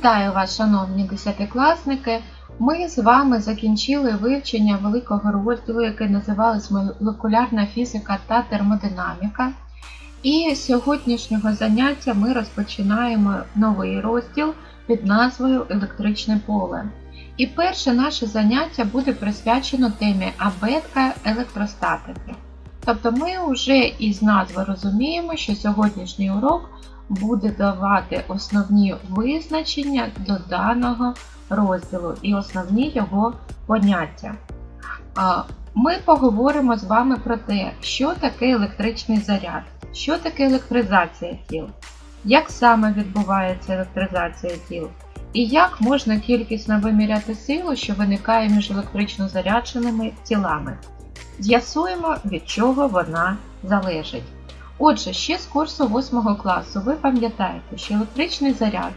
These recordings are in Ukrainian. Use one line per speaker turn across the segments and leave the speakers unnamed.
Вітаю вас, шановні десятикласники! Ми з вами закінчили вивчення великого розділу, який називалось молекулярна фізика та термодинаміка. І з сьогоднішнього заняття ми розпочинаємо новий розділ під назвою Електричне поле. І перше наше заняття буде присвячено темі абетка електростатики. Тобто ми вже із назви розуміємо, що сьогоднішній урок буде давати основні визначення до даного розділу і основні його поняття. Ми поговоримо з вами про те, що таке електричний заряд, що таке електризація тіл, як саме відбувається електризація тіл, і як можна кількісно виміряти силу, що виникає між електрично зарядженими тілами. З'ясуємо, від чого вона залежить. Отже, ще з курсу 8 класу ви пам'ятаєте, що електричний заряд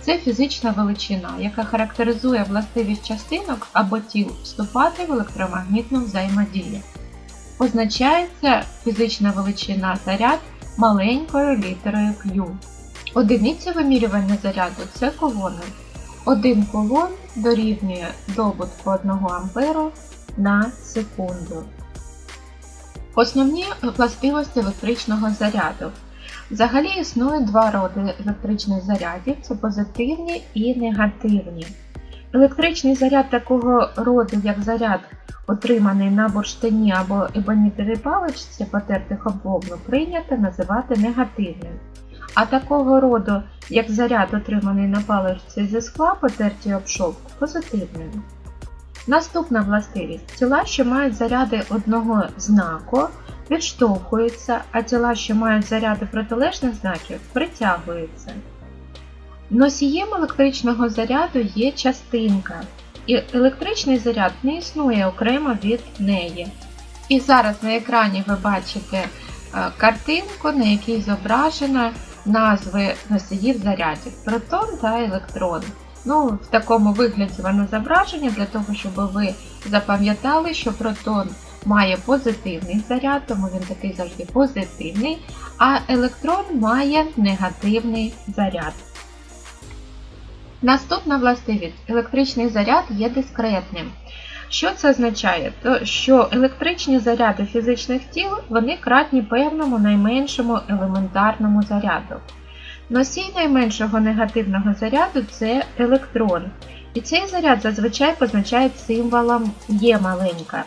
це фізична величина, яка характеризує властивість частинок або тіл вступати в електромагнітну взаємодію. Позначається фізична величина заряд маленькою літерою Q. Одиниця вимірювання заряду це колони. Один колон дорівнює добутку 1 А на секунду. Основні властивості електричного заряду. Взагалі існує два роди електричних зарядів це позитивні і негативні. Електричний заряд такого роду, як заряд, отриманий на бурштині або ебонітовій паличці, потертих об вовну, прийнято називати негативним. А такого роду, як заряд, отриманий на паличці зі скла, потертій об шовк, позитивним. Наступна властивість. Тіла, що мають заряди одного знаку, відштовхуються, а тіла, що мають заряди протилежних знаків, притягуються. Носієм електричного заряду є частинка, і електричний заряд не існує окремо від неї. І зараз на екрані ви бачите е, картинку, на якій зображено назви носіїв зарядів протон та електрон. Ну, в такому вигляді воно зображення для того, щоб ви запам'ятали, що протон має позитивний заряд, тому він такий завжди позитивний, а електрон має негативний заряд. Наступна властивість електричний заряд є дискретним. Що це означає? То, що електричні заряди фізичних тіл вони кратні певному найменшому елементарному заряду. Носій найменшого негативного заряду це електрон. І цей заряд зазвичай позначають символом Є маленька.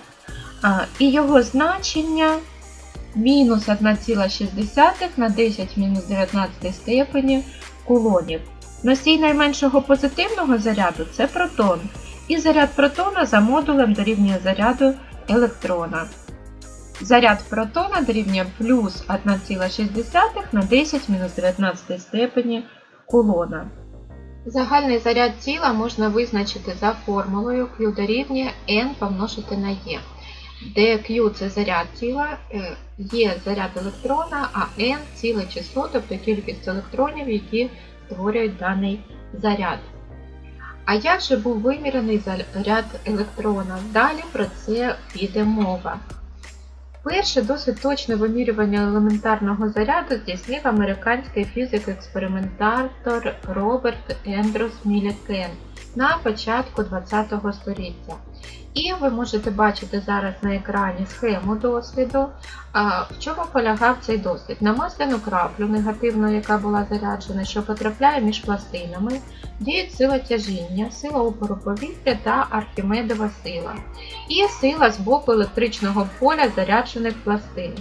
І його значення мінус 1,6 на 10 мінус 19 степені кулонів. Носій найменшого позитивного заряду це протон. І заряд протона за модулем дорівнює заряду електрона. Заряд протона дорівнює плюс 1,6 на 10 мінус 19 степені кулона. Загальний заряд тіла можна визначити за формулою Q дорівнює N помножити на E, де Q це заряд тіла, E заряд електрона, а N ціле число, тобто кількість електронів, які створюють даний заряд. А як же був вимірений заряд електрона? Далі про це піде мова. Перше досить точне вимірювання елементарного заряду здійснив американський фізик-експериментатор Роберт Ендрус Мілікен на початку ХХ століття. І ви можете бачити зараз на екрані схему досліду. В чому полягав цей дослід? На масляну краплю негативну, яка була заряджена, що потрапляє між пластинами, діють сила тяжіння, сила опору повітря та архімедова сила. І сила з боку електричного поля заряджених пластин.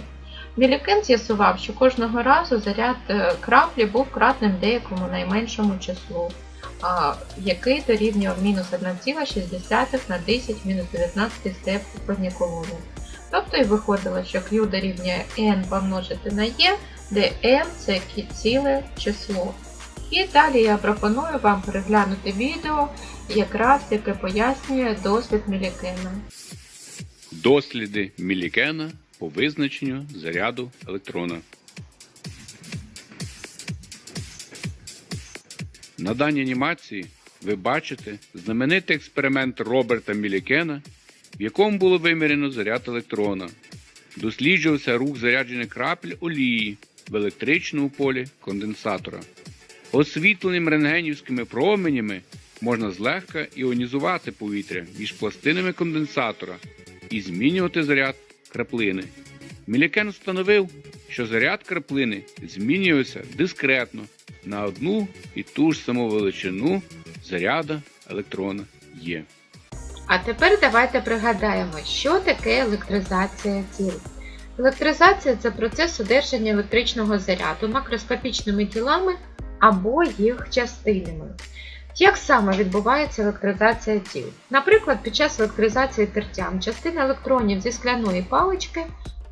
Мілікен з'ясував, що кожного разу заряд е, краплі був кратним деякому найменшому числу який дорівнює мінус 1,6 на 10 мінус 19 степені колони. Тобто і виходило, що Q дорівнює n помножити на e, де n це ціле число. І далі я пропоную вам переглянути відео, якраз яке пояснює дослід Мілікена.
Досліди Мілікена по визначенню заряду електрона. На даній анімації ви бачите знаменитий експеримент Роберта Мілікена, в якому було вимірено заряд електрона. Досліджувався рух заряджених крапель олії в електричному полі конденсатора. Освітленим рентгенівськими променями можна злегка іонізувати повітря між пластинами конденсатора і змінювати заряд краплини. Мілікен встановив, що заряд краплини змінюється дискретно на одну і ту ж саму величину заряда електрона Є.
А тепер давайте пригадаємо, що таке електризація тіл. Електризація це процес одержання електричного заряду макроскопічними тілами або їх частинами. Як саме відбувається електризація тіл? Наприклад, під час електризації тертям частина електронів зі скляної палички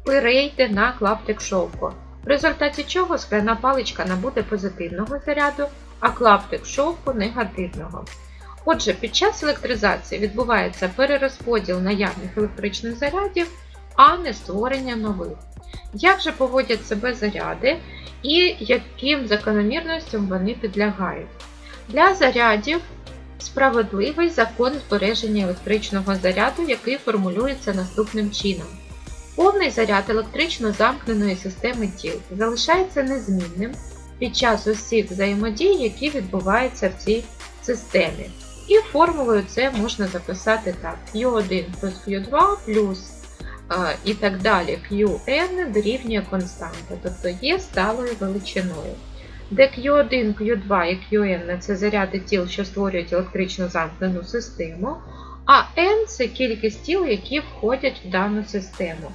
перейде на клаптик шовку, в результаті чого скляна паличка набуде позитивного заряду, а клаптик шовку негативного. Отже, під час електризації відбувається перерозподіл наявних електричних зарядів, а не створення нових. Як же поводять себе заряди і яким закономірностям вони підлягають? Для зарядів справедливий закон збереження електричного заряду, який формулюється наступним чином. Повний заряд електрично замкненої системи тіл залишається незмінним під час усіх взаємодій, які відбуваються в цій системі. І формулою це можна записати так: Q1 плюс Q2 плюс е, і так далі Qn дорівнює константа, тобто є сталою величиною. Де Q1, Q2 і Qn це заряди тіл, що створюють електрично замкнену систему, а n це кількість тіл, які входять в дану систему.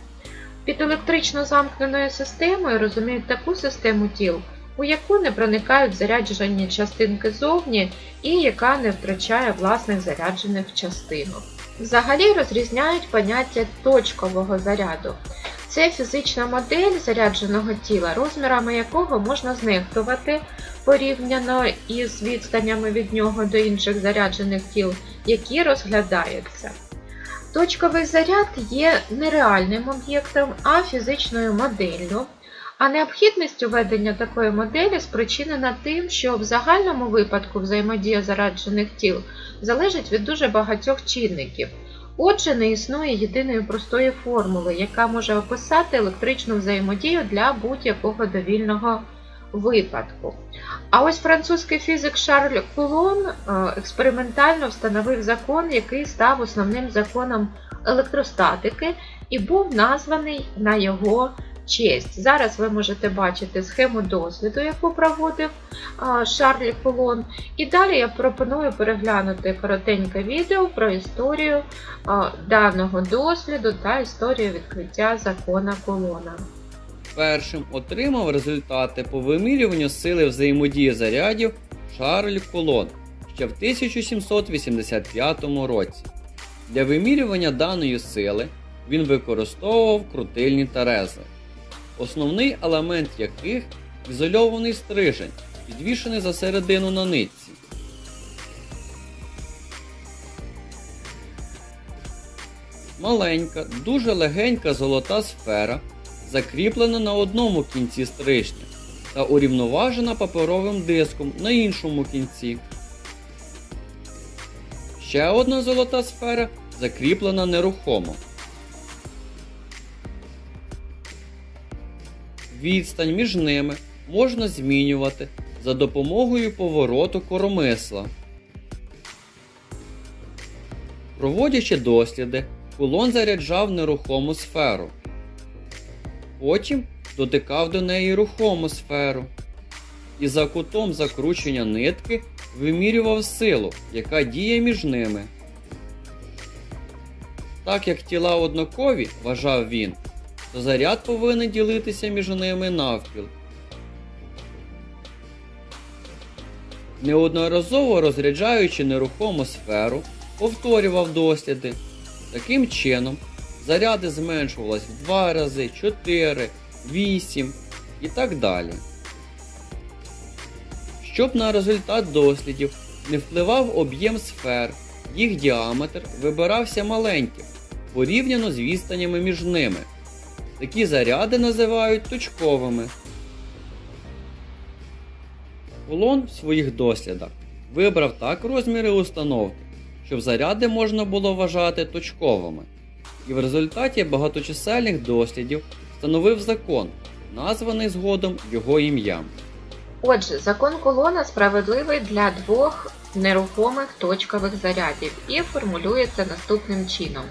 Під електрично замкненою системою розуміють таку систему тіл, у яку не проникають заряджені частинки зовні і яка не втрачає власних заряджених частинок. Взагалі розрізняють поняття точкового заряду. Це фізична модель зарядженого тіла, розмірами якого можна знехтувати порівняно із відстанями від нього до інших заряджених тіл, які розглядаються. Точковий заряд є не реальним об'єктом, а фізичною моделлю. А необхідність введення такої моделі спричинена тим, що в загальному випадку взаємодія заряджених тіл залежить від дуже багатьох чинників. Отже, не існує єдиної простої формули, яка може описати електричну взаємодію для будь-якого довільного випадку. А ось французький фізик Шарль Кулон е, експериментально встановив закон, який став основним законом електростатики і був названий на його честь. Зараз ви можете бачити схему досліду, яку проводив а, Шарль Кулон. І далі я пропоную переглянути коротеньке відео про історію даного досліду та історію відкриття закона Кулона.
Першим отримав результати по вимірюванню сили взаємодії зарядів Шарль Колон ще в 1785 році. Для вимірювання даної сили він використовував крутильні терези, основний елемент яких ізольований стрижень, підвішений за середину на нитці. Маленька, дуже легенька золота сфера закріплена на одному кінці стрижня та урівноважена паперовим диском на іншому кінці. Ще одна золота сфера закріплена нерухомо. Відстань між ними можна змінювати за допомогою повороту коромисла. Проводячи досліди, кулон заряджав нерухому сферу. Потім дотикав до неї рухому сферу. І за кутом закручення нитки вимірював силу, яка діє між ними. Так як тіла однакові, вважав він, то заряд повинен ділитися між ними навпіл. Неодноразово розряджаючи нерухому сферу, повторював досліди. Таким чином, заряди зменшувались в 2 рази, 4, 8 і так далі. Щоб на результат дослідів не впливав об'єм сфер, їх діаметр вибирався маленьким, порівняно з відстанями між ними. Такі заряди називають точковими. Кулон в своїх дослідах вибрав так розміри установки, щоб заряди можна було вважати точковими. І в результаті багаточисельних дослідів встановив закон, названий згодом його ім'ям.
Отже, закон колона справедливий для двох нерухомих точкових зарядів і формулюється наступним чином.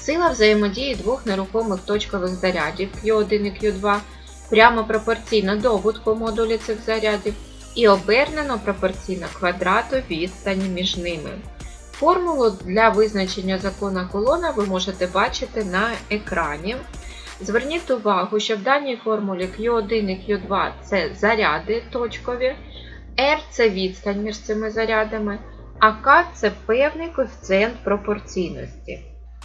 Сила взаємодії двох нерухомих точкових зарядів Q1 і Q2 прямо пропорційна довгутку модулі цих зарядів і обернено пропорційна квадрату відстані між ними. Формулу для визначення закона колона ви можете бачити на екрані. Зверніть увагу, що в даній формулі Q1 і Q2 це заряди точкові, R це відстань між цими зарядами, а K це певний коефіцієнт пропорційності.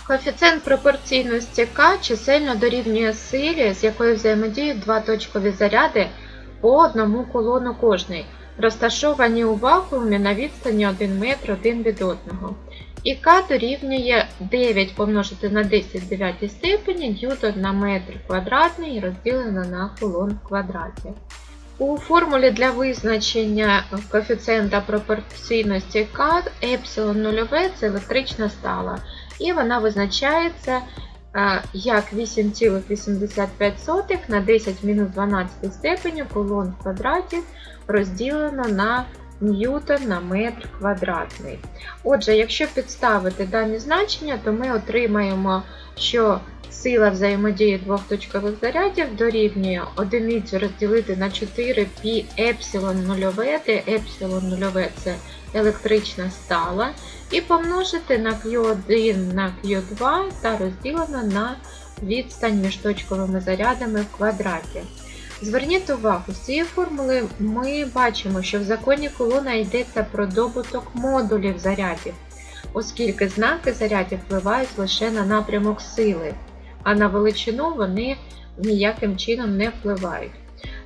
Коефіцієнт пропорційності K чисельно дорівнює силі, з якою взаємодіють два точкові заряди по одному колону кожний, розташовані у вакуумі на відстані 1 метр один від одного. І К дорівнює 9 помножити на 10 в 9 степені ньютон на метр квадратний розділено на кулон в квадраті. У формулі для визначення коефіцієнта пропорційності К епсилон нульове це електрична стала, і вона визначається як 8,85 на 10 мінус 12 степені кулон в квадраті розділено на ньютон на метр квадратний. Отже, якщо підставити дані значення, то ми отримаємо, що сила взаємодії двох точкових зарядів дорівнює одиницю розділити на 4 π епсилон нульове, де епсилон нульове це електрична стала, і помножити на Q1 на Q2 та розділено на відстань між точковими зарядами в квадраті. Зверніть увагу, з цієї формули ми бачимо, що в законі колона йдеться про добуток модулів зарядів, оскільки знаки зарядів впливають лише на напрямок сили, а на величину вони ніяким чином не впливають.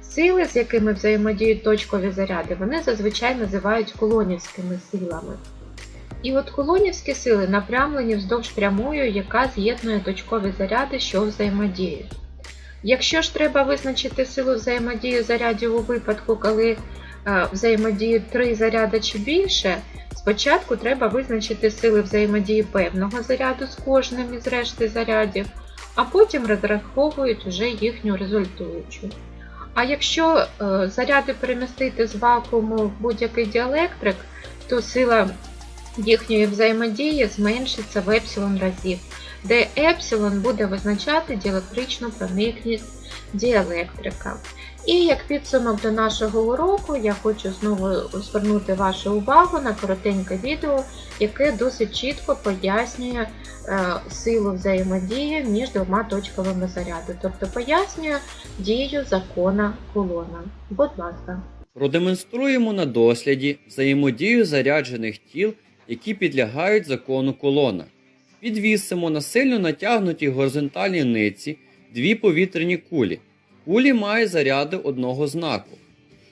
Сили, з якими взаємодіють точкові заряди, вони зазвичай називають колонівськими силами. І от колонівські сили напрямлені вздовж прямою, яка з'єднує точкові заряди, що взаємодіють. Якщо ж треба визначити силу взаємодії зарядів у випадку, коли е, взаємодіють три заряди чи більше, спочатку треба визначити сили взаємодії певного заряду з кожним із решти зарядів, а потім розраховують уже їхню результуючу. А якщо е, заряди перемістити з вакууму в будь-який діелектрик, то сила їхньої взаємодії зменшиться в епсилон разів де епсилон буде визначати діелектричну проникність діелектрика. І як підсумок до нашого уроку, я хочу знову звернути вашу увагу на коротеньке відео, яке досить чітко пояснює е, силу взаємодії між двома точковими заряди, тобто пояснює дію закона колона. Будь ласка.
Продемонструємо на досліді взаємодію заряджених тіл, які підлягають закону колона. Підвісимо на сильно натягнутій горизонтальній ниці дві повітряні кулі. Кулі мають заряди одного знаку.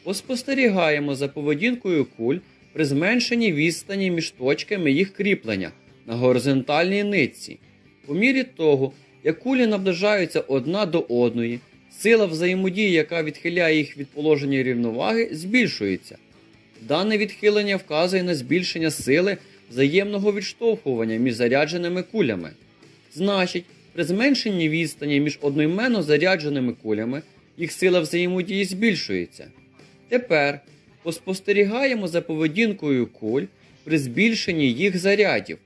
Поспостерігаємо за поведінкою куль при зменшенні відстані між точками їх кріплення на горизонтальній нитці. По мірі того, як кулі наближаються одна до одної, сила взаємодії, яка відхиляє їх від положення рівноваги, збільшується. Дане відхилення вказує на збільшення сили взаємного відштовхування між зарядженими кулями. Значить, при зменшенні відстані між одноіменно зарядженими кулями їх сила взаємодії збільшується. Тепер поспостерігаємо за поведінкою куль при збільшенні їх зарядів.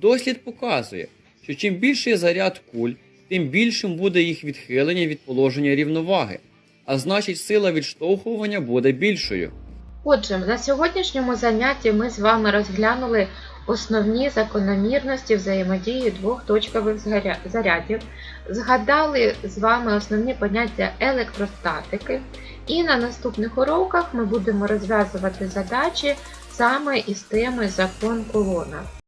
Дослід показує, що чим більший заряд куль, тим більшим буде їх відхилення від положення рівноваги, а значить сила відштовхування буде більшою.
Отже, на сьогоднішньому занятті ми з вами розглянули основні закономірності взаємодії двох точкових зарядів, згадали з вами основні поняття електростатики, і на наступних уроках ми будемо розв'язувати задачі саме із теми закон колона.